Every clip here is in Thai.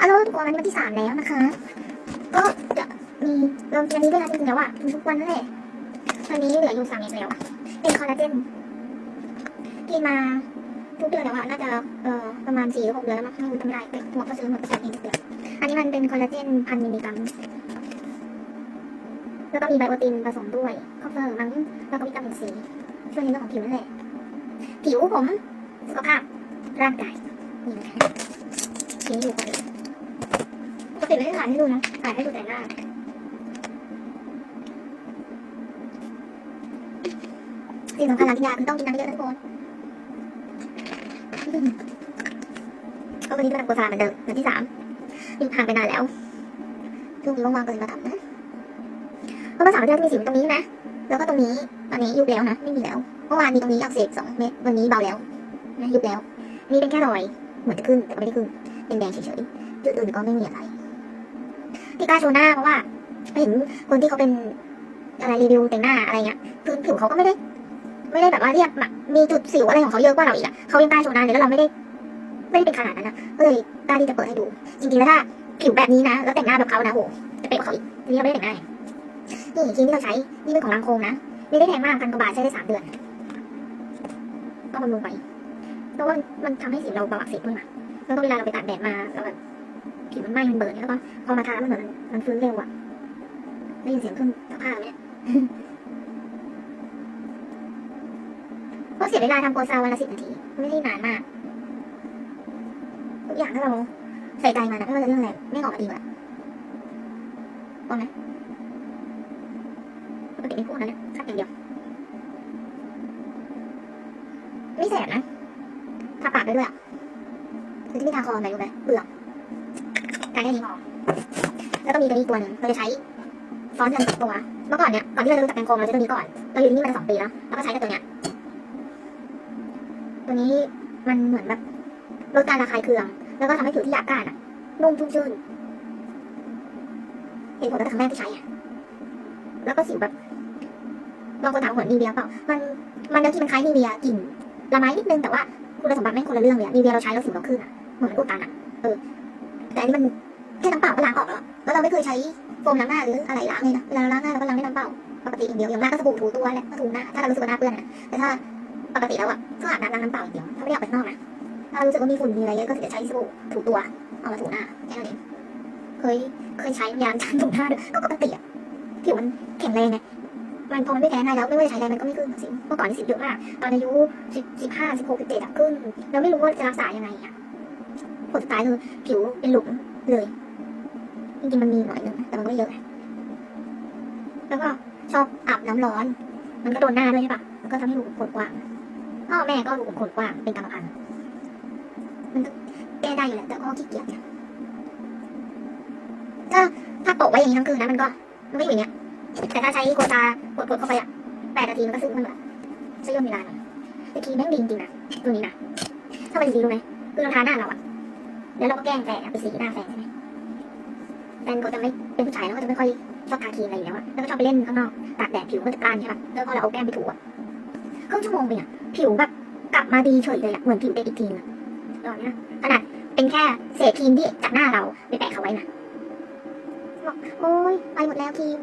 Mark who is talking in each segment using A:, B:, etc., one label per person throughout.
A: อัลโหลทุกคนวันนี้วันที่สามแล้วนะคะ ก็จะมีลงวันนี้ด้วยนะจริงๆแล้วอะทุกวันนั่นแหละวันนี้เหลืออยู่สามเม็ดแล้วเป็นคอลลาเจนกินมาทุกเดือนแล้วอะน่าจะเอ่อประมาณสี่หรือหกเดือนแล้วมั้งไม่รู้จำไม่ได้แต่หัวก็ซื้อหมดประจำเองทุกเดือนอันนี้มันเป็นคอลลาเจนพันมิลลิกรัมแล้วก็มีไบโอตินผสมด้วยคอปเปอร์มั้งแล้วก็วิตามินซีช่วยในเรื่องของผิวนั่นแหละผิวผมสุขภาพร่างกายนี่นะคะชี้อยู่กติปก ติไม่ได้ถ่ายให้ดูนะถ่ายให้ดูแต่หน้าสิ่งสำคัญหลังกินยาคือต้องกินน้ำเยอะนะทุกคนก็วันนี้ก็ทำโฆษณาเหมือนเดิมวันที่สามอยู่ห่างไปนานแล้วช่วงนี้ว่างๆก็เลยมาทำนะเพราะเมื่อสามเดือนมีสิวตรงนี้นะ แล้วก็ตรงนี้ตอนนี้ยุบแล้วนะไม่มีแล้วเมื่อวานมีตรงนี้อักเสบสองเม็ดวันนี้เบาแล้วนะยุบแล้วนี่เป็นแค่รอยเหมือนจะขึ้นแต่ก็ไม่ได้ขึ้นเป็นแดงเฉยๆจุดอื่นก็ไม่มีอะไร กล้าโชว์หน้าเพราะว่าเห็นคนที่เขาเป็นอะไรรีวิวแต่งหน้าอะไรเงี้ยคือผิวเขาก็ไม่ได้ ไม่ได้แบบว่าเรียบมีจุดสิวอะไรของเขาเยอะกว่าเราอีกอะเขายังกล้าโชว์หน้าเลยแล้วเราไม่ได้ไม่ได้เป็นขนาดนั้นนะก็เลยกล้าที่จะเปิดให้ดู จริงๆแล้วถ้าผิวแบบนี้นะแล้วแต่งหน้าแบบเขานะโหจะเป็นกว่าเขาอีกทีนี้เราไม่ได้แต่งหน้าไงนี่ครีมที่เราใช้นี่เป็นของลังโคมนะไม่ได้แพงมากพันกว่าบาทใช้ได้สามเดือนก็บำรุงไปเพราะว่ามันทำให้สิวเราเบาอักเสบขึ้นมาแล้วก็เวลาเราไปตากแดดมาแล้วแบบ ผิวมันไหม้มันเบิร์นเนี่ยแล้วก็พอมาทาแล้วมันเหมือนมันฟื้นเร็วอะได้ยินเสียงขึ้นกับผ้าเนี่ยก็เสียเวลาทำโปรซาวันละสิบนาที ไม่ได้นานมากทุกอย่างถ้าเราใส่ใจมันนะไม่ว่าจะเรื่องอะไรไม่ออกมาดีกว่าพอไหมปกติไม่พูดนะเนี่ยคัดอย่างเดียวไม่แสบนะทาปากได้ด้วยอะคือที่ไม่ทาคอทำไมรู้ไหมเบื่อ การได้นี้พอแล้วก็มีตัวนี้ตัวหนึ่งเราจะใช้ฟอนต์กันสองตัวเมื่อก่อนเนี่ยก่อนที่เราจะรู้จักแตงโคมเราจะตัวนี้ก่อนเราอยู่ที่นี่มาสองปีแล้วแล้วก็ใช้กับตัวเนี้ยตัวนี้มันเหมือนแบบลดการระคายเคือง แล้วก็ทำให้ผิวที่หยาบกร้านอะนุ่มชุ่มชื่นเห็นผลตั้งแต่ครั้งแรกที่ใช้อะแล้วก็สิวแบบบางคนถามว่าเหมือนนีเวียเปล่ามันมันเนื้อที่มันคล้ายนีเวียกลิ่นละไม้นิดนึงแต่ว่าคุณสมบัติไม่คนละเรื่องเลยนีเวียเราใช้แล้วสิวเราขึ้นอะเหมือนมันอุดตันอะเออแต่อันนี้มัน แค่น้ำเปล่าก็ล้างออกแล้วแล้วเราไม่เคยใช้โฟมล้างหน้าหรืออะไรล้างเลยนะเวลาเราล้างหน้าเราก็ล้างด้วยน้ำเปล่าปกติอย่างเดียวอย่างมากก็สบู่ถูตัวแหละก็ถูหน้าถ้าเรารู้สึกว่าหน้าเปื้อนนะแต่ถ้าปกติแล้วอะก็อาบน้ำล้างน้ำเปล่าอย่างเดียวถ้าไม่ได้ออกไปข้างนอกนะถ้ารู้สึกว่ามีฝุ่นมีอะไรเยอะก็จะใช้สบู่ถูตัวเอามาถูหน้าแค่นั้นเองเคยเคยใช้ยาชันถูหน้าด้วยก็ปกติอะผิวมันแข็งแรงไงมันพอมันไม่แพ้ง่ายแล้วไม่ว่าจะใช้อะไรมันก็ไม่ขึ้นสิเมื่อก่อนนี่สิวเยอะมากตอนอายุสิบสิบห้าสิบหกสิบเจ็ดอะขึ้น เราไม่รู้ว่าจะรักษายังไงอะผลสุดท้ายคือผิวเป็นหลุมเลย จริงๆมันมีหน่อยนึงแต่มันไม่เยอะแล้วก็ชอบอาบน้ำร้อน มันก็โดนหน้าด้วยใช่ปะมันก็ทำให้รูขุมขนกว้างพ่อแม่ก็รูขุมขนกว้างเป็นกรรมพันธุ์มันก็แก้ได้อยู่แหละแต่ก็ขี้เกียจเนี่ยถ้าถ้าโปะไว้อย่างนี้ทั้งคืนนะมันก็มันก็อยู่อย่างเงี้ยแต่ถ้าใช้โกตากดๆเข้าไปอะแปดนาทีมันก็ซึมขึ้นมาใช้ย่นเวลาหน่อยแต่ครีมแม่งดีจริงๆนะตัวนี้นะถ้ามันดีรู้ไหมคือเราทาหน้าเราอะแล้วเราก็แกล้งแฟนไปสีหน้าแฟนใช่ไหม ฟนก็จะไม่เป็นผู้ชายแล้วก็จะไม่ค่อยชอบทาครีมอะไรอยู่แล้วอะแล้วก็ชอบไปเล่นข้างนอกตากแดดผิวก็จะกร้านใช่ปะแล้วพอเราเอาแก้มไปถูอะครึ่งชั่วโมงไปอะผิวแบบกลับมาดีเฉยเลยอะเหมือนผิวเด็กอีกทีนึงตอนเนี้ยขนาดเป็นแค่เศษครีมที่จากหน้าเราไปแปะเขาไว้นะบอกโอ๊ยไปหมดแล้วครีม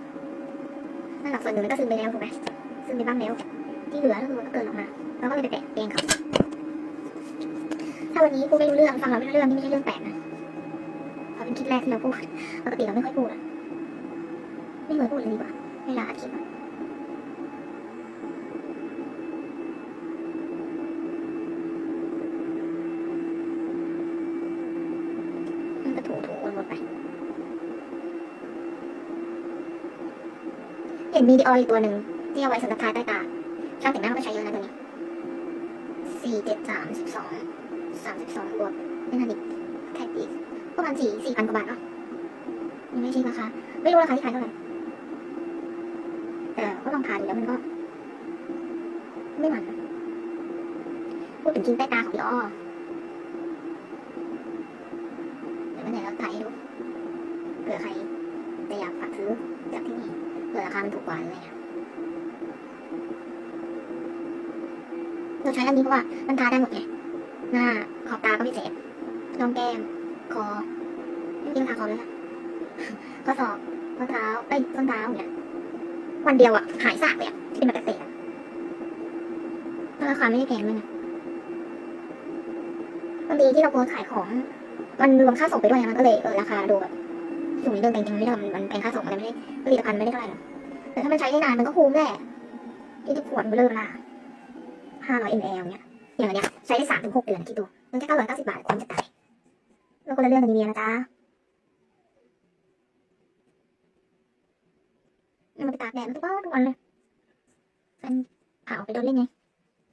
A: นั่นหละส่วนหนึ่งมันก็ซึมไปแล้วถูกไหมซึมไปบ้างแล้ว ที่เหลือก็คือมันก็เกินออกมาแล้วก็เลยไปแปะเองเขาถ้าวันนี้พูไม่รู้เรื่องฟังเราไม่รู้เรื่องนี่ไม่ใช่เรื่องแปลกนะ เป็นคลิปแรกที่เราพูดปกติเราไม่ค่อยพูดอะไม่เคยพูดเลยดีกว่าเวลาอัดคลิปอะมันก็ถูถูวนๆไปเห็นมีดีออยตัวหนึ่งที่เอาไว้สำหรับทาใต้ตาช่างแต่งหน้าก็ใช้เยอะนะตัวนี้สี่เจ็ดสามสิบสองสามสิบสองบวกไม่น่าดิแท็กอีก ประมาณสี่สี่พันกว่าบาทเนาะยังไม่ใช่ราคาไม่รู้ราคาที่ขายเท่าไหร่แต่ก็ลองทานดูแล้วมันก็ ไม่หวานพูดถึงกินใต้ตาของพี่อ้อเดี๋ยววันไหนเราถ่ายให้ดูเผื่อใครจะอยากฝากซื้อจากที่นี่เผื่อราคามันถูกกว่าออะไรเงี้ยเราใช้อันนี้เพราะว่ามันทาได้หมดไงหน้าขอบตาก็พิเศษรองแก้ม คอที่มันทาคอเลยค่ะข้อศอกข้อเท้าไอ้ยส้นเท้าเนี่ยวันเดียวอะหายสาบเลยอะที่เป็นปกติอะราคาไม่ได้แพงด้วยนะบางทีที่เราโพสขายของ มันรวมค่าส่งไปด้วยมันก็เลยเออราคาดูแบบสูงนิดนึงแต่จริงๆไม่ได้มันมันเป็นค่าส่งมันไม่ได้ผลิตภัณฑ์ไม่ได้เท่าไหร่หรอกแต่ถ้ามันใช้ได้นานมันก็คุ้มแหละที่ที่ขวดเลิกละห้าร้อยมลเนี่ยอย่างเนี้ยใช้ได้สามถึงหกเดือนคิดดูมันแค่เก้าร้อยเก้าสิบบาทความจะตาย แล้วก็เลื่องกับนีเวียนะจ๊ะมันไปตากแดดมันทุกวันทุกวันเลยแฟนพาออกไปเดินเล่นไง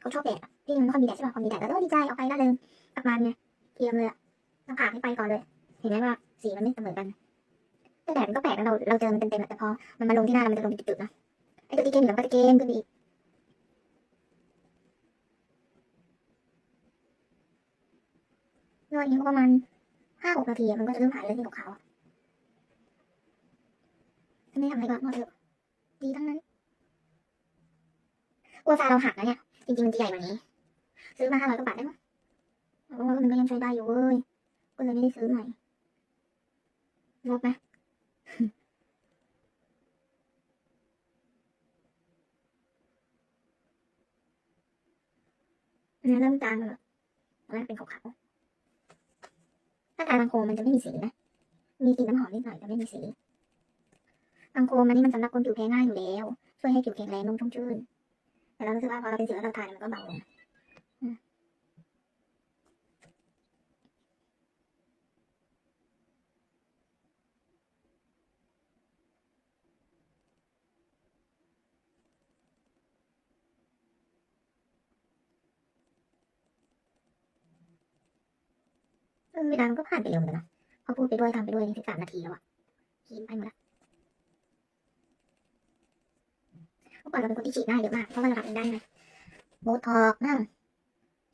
A: เขาชอบแดดที่มันไม่ค่อยมีแดดใช่ป่ะพอมีแดดแล้วก็ดีใจออกไปล่าเริงกลับมาเนี่ยเตรียมเลยอะต้องผ่าให้ไปก่อนเลย เห็นไหมว่าสีมันไม่เสมอกันแต่แดดมันก็แปลกนะเราเราเจอมันเต็มๆแต่พอมันมาลงที่หน้าเรามันจะลงจุดๆนะไอ้ตัวที่เกมเหลืองก็จะเกมขึ้นไปอีกนวดอย่างนี้ก็ประมาณ ห้าหกนาทีมันก็จะเริ่มหายเลยที่ขาวๆอะถ้าไม่ทำอะไรก็นวดเถอะดีทั้งนั้นกลัวซาเราหักนะเนี่ย จริงๆมันจะใหญ่กว่านี้ ซื้อมาห้าร้อยกว่าบาทได้มั้งมันก็ยังใช้ได้อยู่เว้ย ก็เลยไม่ได้ซื้อใหม่งกไหมอันนี้เริ่มจางแล้วตอนแรกเป็นขาวๆ ถ้าตาบางโคมันจะไม่มีสีนะ มีกลิ่นน้ำหอมนิดหน่อยแต่ไม่มีสีบางโคมอันนี้มันสำหรับคนผิวแพ้ง่ายอยู่แล้ว ช่วยให้ผิวแข็งแรงนุ่มชุ่มชื่น แต่เรารู้สึกว่าพอเราเป็นสิวแล้วเราทานมันก็เบาลง เวลามันก็ผ่านไปเร็วเหมือนกันนะพอพูดไปด้วยทำไปด้วยนี่สิบสามนาทีแล้วอะกินไปหมดละเมื่อก่อนเราเป็นคนที่ฉีดหน้าเยอะมากเพราะว่าเราทำเองได้ไงโบท็อกนั่ง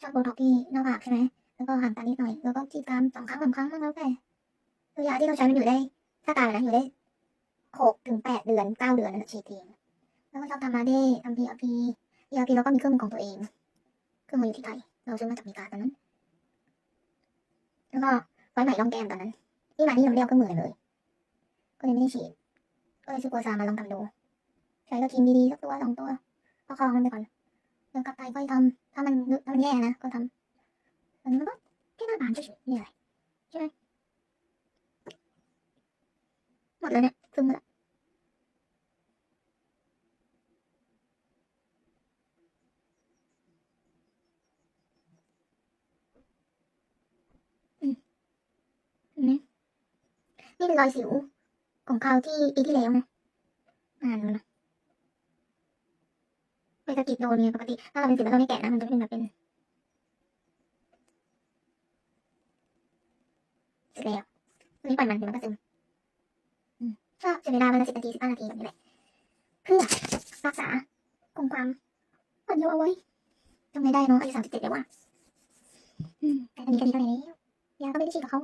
A: ชอบโบท็อกที่หน้าผากใช่ไหมแล้วก็ห่างตานิดหน่อยแล้วก็จีบตามสองครั้งสามครั้งบ้างแล้วแต่ตัวยาที่เราใช้มันอยู่ได้ถ้าตามนะอยู่ได้หกถึงแปดเดือนเก้าเดือนนะฉีดทีแล้วก็ชอบทำมาเด้ทำพีอาพีพีอาพีเราก็มีเครื่องมือของตัวเองเครื่องมืออยู่ที่ไทยเราซื้อมาจากอเมริกาตอนนั้น แล้วก็ไว้ใหม่ล่องแก้มตอนนั้นนี่มานี่ยังไม่ได้เอาเหมือนเลยก็เลยไม่ได้ฉีดก็เลยซื้อโกซามาลองทำดูใช้ก็กินดีๆสักตัวสองตัวก็คลองมันไปก่อนแล้วกลับไปก็ทำถ้ามันถ้ามันแย่นะก็ทำอันนี้มันก็แค่หน้าบานเฉยๆนี่อะไรใช่ไหมหมดแล้วเนี่ยครึ่งหมดละอืมเห็นไหม นี่เป็นรอยสิวของคราที่ปีที่แล้วนะอ่านดูนะไปสะกิดโดนเนี่ยปกติ ถ้าเราเป็นสิวแล้วเราไม่แกะนะมันจะเป็นแบบเป็นสร็จแล้ววันนี้ปล่อยมันเดี๋ยวมันก็ซึมอืมก็ใช้เวลาวันละสิบนาทีสิบห้านาทีแบบนี้แหละเพื่อรักษาคงความอ่อนโยนเอาไว้ทำไงได้เนาะอายุสามสิบเจ็ดแล้วว่ะแต่ตอนนี้ก็ดีเท่าไหร่แล้วยาก็ไม่ได้ฉีดกับเขา